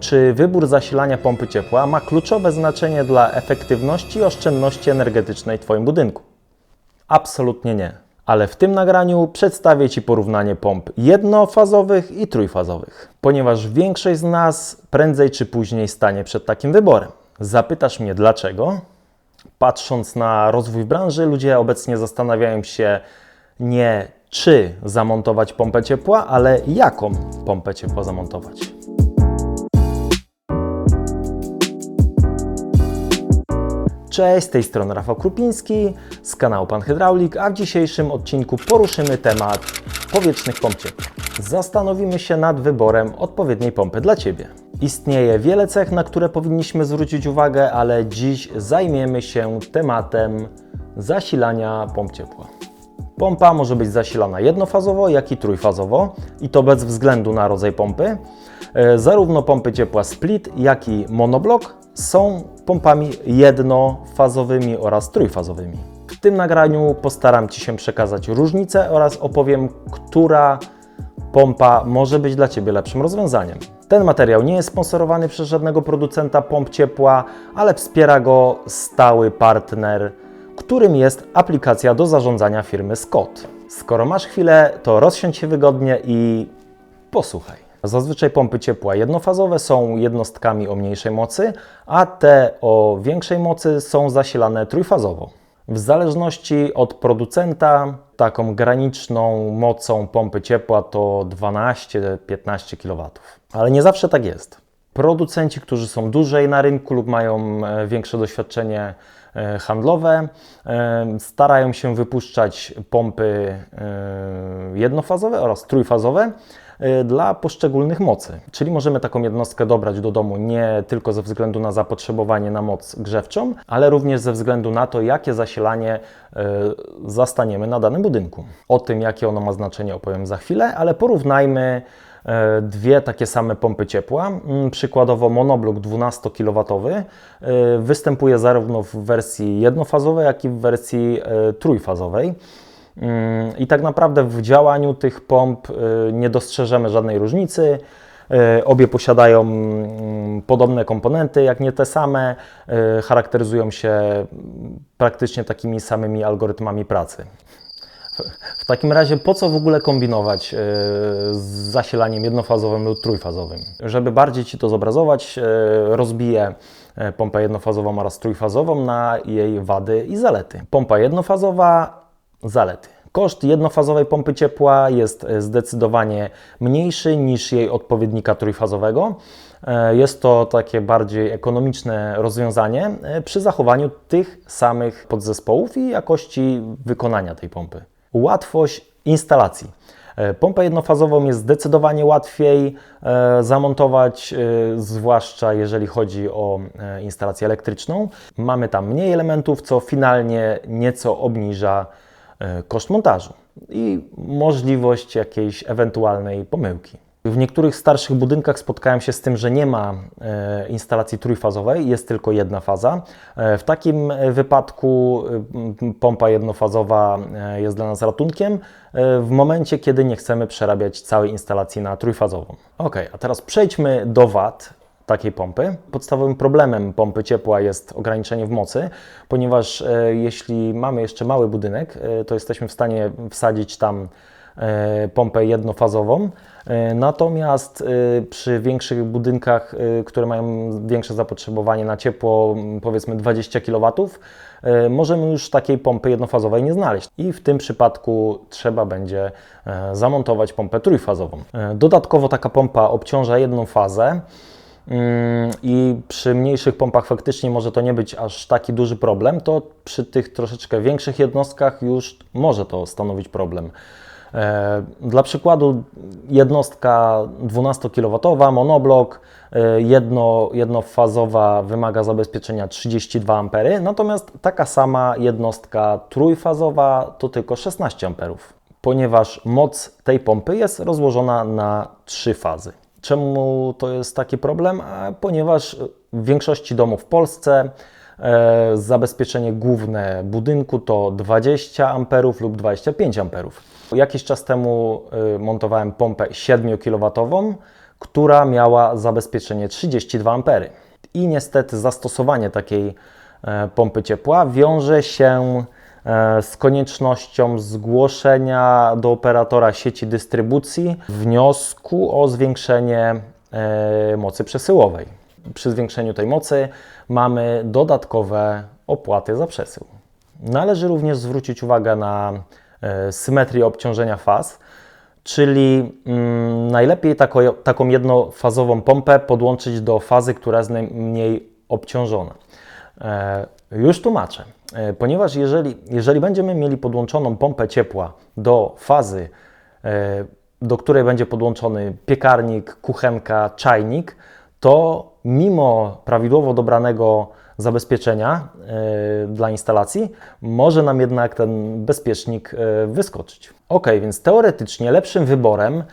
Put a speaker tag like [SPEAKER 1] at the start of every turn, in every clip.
[SPEAKER 1] Czy wybór zasilania pompy ciepła ma kluczowe znaczenie dla efektywności i oszczędności energetycznej w Twoim budynku? Absolutnie nie. Ale w tym nagraniu przedstawię Ci porównanie pomp jednofazowych i trójfazowych, ponieważ większość z nas prędzej czy później stanie przed takim wyborem. Zapytasz mnie dlaczego? Patrząc na rozwój branży, ludzie obecnie zastanawiają się nie czy zamontować pompę ciepła, ale jaką pompę ciepła zamontować. Cześć, z tej strony Rafał Krupiński z kanału Pan Hydraulik, a w dzisiejszym odcinku poruszymy temat powietrznych pomp ciepła. Zastanowimy się nad wyborem odpowiedniej pompy dla Ciebie. Istnieje wiele cech, na które powinniśmy zwrócić uwagę, ale dziś zajmiemy się tematem zasilania pomp ciepła. Pompa może być zasilana jednofazowo, jak i trójfazowo i to bez względu na rodzaj pompy. E, Zarówno pompy ciepła split, jak i monoblok są pompami jednofazowymi oraz trójfazowymi. W tym nagraniu postaram Ci się przekazać różnice oraz opowiem, która pompa może być dla Ciebie lepszym rozwiązaniem. Ten materiał nie jest sponsorowany przez żadnego producenta pomp ciepła, ale wspiera go stały partner którym jest aplikacja do zarządzania firmy Scott. Skoro masz chwilę, to rozsiądź się wygodnie i posłuchaj. Zazwyczaj pompy ciepła jednofazowe są jednostkami o mniejszej mocy, a te o większej mocy są zasilane trójfazowo. W zależności od producenta, taką graniczną mocą pompy ciepła to 12-15 kW. Ale nie zawsze tak jest. Producenci, którzy są dłużej na rynku lub mają e, większe doświadczenie e, handlowe, e, starają się wypuszczać pompy jednofazowe oraz trójfazowe dla poszczególnych mocy. Czyli możemy taką jednostkę dobrać do domu nie tylko ze względu na zapotrzebowanie na moc grzewczą, ale również ze względu na to, jakie zasilanie e, zastaniemy na danym budynku. O tym, jakie ono ma znaczenie, opowiem za chwilę, ale porównajmy e, dwie takie same pompy ciepła. Mm, Przykładowo monoblok 12 kW występuje zarówno w wersji jednofazowej, jak i w wersji trójfazowej. I tak naprawdę w działaniu tych pomp e, nie dostrzeżemy żadnej różnicy. E, Obie posiadają mm, podobne komponenty, jak nie te same, e, charakteryzują się mm, praktycznie takimi samymi algorytmami pracy. W takim razie po co w ogóle kombinować z zasilaniem jednofazowym lub trójfazowym? Żeby bardziej Ci to zobrazować, rozbiję pompę jednofazową oraz trójfazową na jej wady i zalety. Pompa jednofazowa, zalety. Koszt jednofazowej pompy ciepła jest e, zdecydowanie mniejszy niż jej odpowiednika trójfazowego. E, Jest to takie bardziej ekonomiczne rozwiązanie e, przy zachowaniu tych samych podzespołów i jakości wykonania tej pompy. Łatwość instalacji. Pompę jednofazową jest zdecydowanie łatwiej zamontować, zwłaszcza jeżeli chodzi o instalację elektryczną. Mamy tam mniej elementów, co finalnie nieco obniża koszt montażu i możliwość jakiejś ewentualnej pomyłki. W niektórych starszych budynkach spotkałem się z tym, że nie ma e, instalacji trójfazowej, jest tylko jedna faza. E, w takim e, wypadku e, pompa jednofazowa e, jest dla nas ratunkiem e, w momencie, kiedy nie chcemy przerabiać całej instalacji na trójfazową. Ok, a teraz przejdźmy do wad takiej pompy. Podstawowym problemem pompy ciepła jest ograniczenie w mocy, ponieważ e, jeśli mamy jeszcze mały budynek, e, to jesteśmy w stanie wsadzić tam e, pompę jednofazową. Natomiast przy większych budynkach, które mają większe zapotrzebowanie na ciepło, m, powiedzmy 20 kW, możemy już takiej pompy jednofazowej nie znaleźć. I w tym przypadku trzeba będzie zamontować pompę trójfazową. Dodatkowo taka pompa obciąża jedną fazę. I przy mniejszych pompach faktycznie może to nie być aż taki duży problem, to przy tych troszeczkę większych jednostkach już może to stanowić problem. E, Dla przykładu jednostka 12 kW, monoblok, e, jedno, jednofazowa wymaga zabezpieczenia 32 A, natomiast taka sama jednostka trójfazowa to tylko 16 A, ponieważ moc tej pompy jest rozłożona na trzy fazy. Czemu to jest taki problem? Ponieważ w większości domów w Polsce e, zabezpieczenie główne budynku to 20 A lub 25 A. Jakiś czas temu e, montowałem pompę 7 kW, która miała zabezpieczenie 32 A. I niestety zastosowanie takiej e, pompy ciepła wiąże się z koniecznością zgłoszenia do operatora sieci dystrybucji wniosku o zwiększenie e, mocy przesyłowej. Przy zwiększeniu tej mocy mamy dodatkowe opłaty za przesył. Należy również zwrócić uwagę na e, symetrię obciążenia faz, czyli mm, najlepiej taką jednofazową pompę podłączyć do fazy, która jest najmniej obciążona. E, już tłumaczę. E, ponieważ jeżeli, jeżeli będziemy mieli podłączoną pompę ciepła do fazy, e, do której będzie podłączony piekarnik, kuchenka, czajnik, to mimo prawidłowo dobranego zabezpieczenia e, dla instalacji, może nam jednak ten bezpiecznik wyskoczyć. Ok, więc teoretycznie lepszym wyborem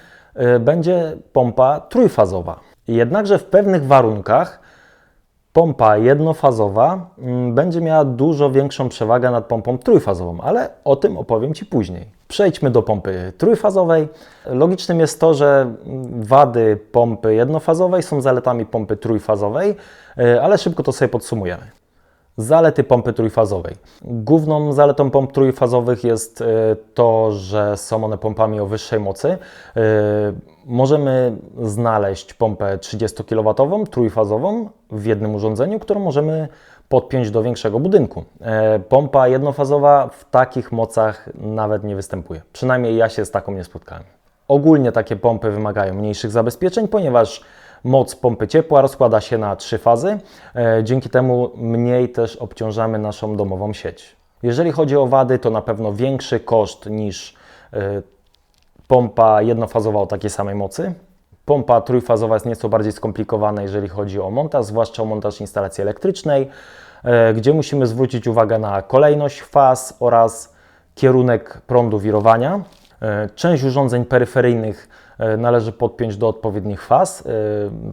[SPEAKER 1] będzie pompa trójfazowa. Jednakże w pewnych warunkach pompa jednofazowa mm, będzie miała dużo większą przewagę nad pompą trójfazową, ale o tym opowiem Ci później. Przejdźmy do pompy trójfazowej. Logicznym jest to, że mm, wady pompy jednofazowej są zaletami pompy trójfazowej, y, ale szybko to sobie podsumujemy. Zalety pompy trójfazowej. Główną zaletą pomp trójfazowych jest y, to, że są one pompami o wyższej mocy. Y, Możemy znaleźć pompę 30 kW trójfazową w jednym urządzeniu, którą możemy podpiąć do większego budynku. E, Pompa jednofazowa w takich mocach nawet nie występuje. Przynajmniej ja się z taką nie spotkałem. Ogólnie takie pompy wymagają mniejszych zabezpieczeń, ponieważ moc pompy ciepła rozkłada się na trzy fazy. E, Dzięki temu mniej też obciążamy naszą domową sieć. Jeżeli chodzi o wady, to na pewno większy koszt niż e, pompa jednofazowa o takiej samej mocy. Pompa trójfazowa jest nieco bardziej skomplikowana, jeżeli chodzi o montaż, zwłaszcza o montaż instalacji elektrycznej, e, gdzie musimy zwrócić uwagę na kolejność faz oraz kierunek prądu wirowania. Część urządzeń peryferyjnych należy podpiąć do odpowiednich faz,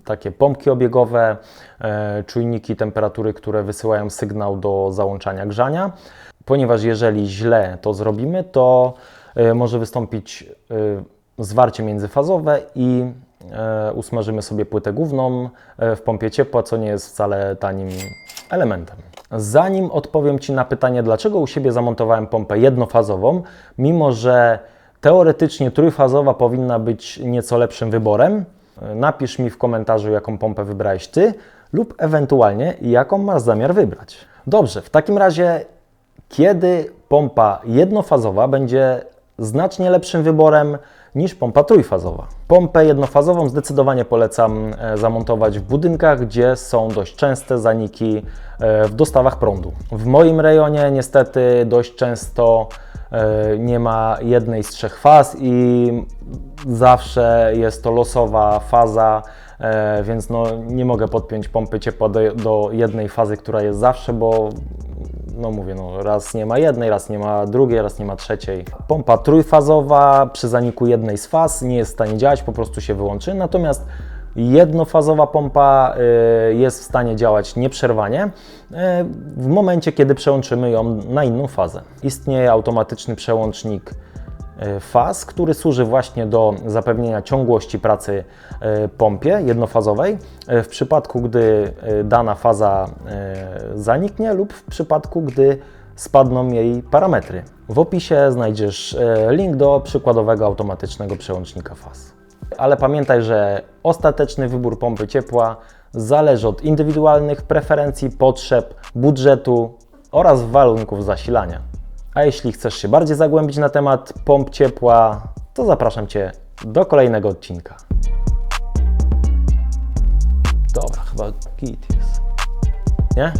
[SPEAKER 1] takie pompki obiegowe, czujniki temperatury, które wysyłają sygnał do załączania grzania, ponieważ jeżeli źle to zrobimy, to może wystąpić zwarcie międzyfazowe i usmażymy sobie płytę główną w pompie ciepła, co nie jest wcale tanim elementem. Zanim odpowiem Ci na pytanie, dlaczego u siebie zamontowałem pompę jednofazową, mimo że teoretycznie trójfazowa powinna być nieco lepszym wyborem, napisz mi w komentarzu, jaką pompę wybrałeś Ty lub ewentualnie jaką masz zamiar wybrać. Dobrze, w takim razie kiedy pompa jednofazowa będzie znacznie lepszym wyborem niż pompa trójfazowa. Pompę jednofazową zdecydowanie polecam e, zamontować w budynkach, gdzie są dość częste zaniki e, w dostawach prądu. W moim rejonie niestety dość często e, nie ma jednej z trzech faz i zawsze jest to losowa faza, więc no, nie mogę podpiąć pompy ciepła do, do jednej fazy, która jest zawsze, bo no mówię, no raz nie ma jednej, raz nie ma drugiej, raz nie ma trzeciej. Pompa trójfazowa przy zaniku jednej z faz nie jest w stanie działać, po prostu się wyłączy. Natomiast jednofazowa pompa y, jest w stanie działać nieprzerwanie y, w momencie, kiedy przełączymy ją na inną fazę. Istnieje automatyczny przełącznik faz, który służy właśnie do zapewnienia ciągłości pracy e, pompie jednofazowej e, w przypadku, gdy dana faza zaniknie lub w przypadku, gdy spadną jej parametry. W opisie znajdziesz link do przykładowego automatycznego przełącznika faz. Ale pamiętaj, że ostateczny wybór pompy ciepła zależy od indywidualnych preferencji, potrzeb, budżetu oraz warunków zasilania. A jeśli chcesz się bardziej zagłębić na temat pomp ciepła, to zapraszam Cię do kolejnego odcinka. Dobra, chyba git jest. Nie?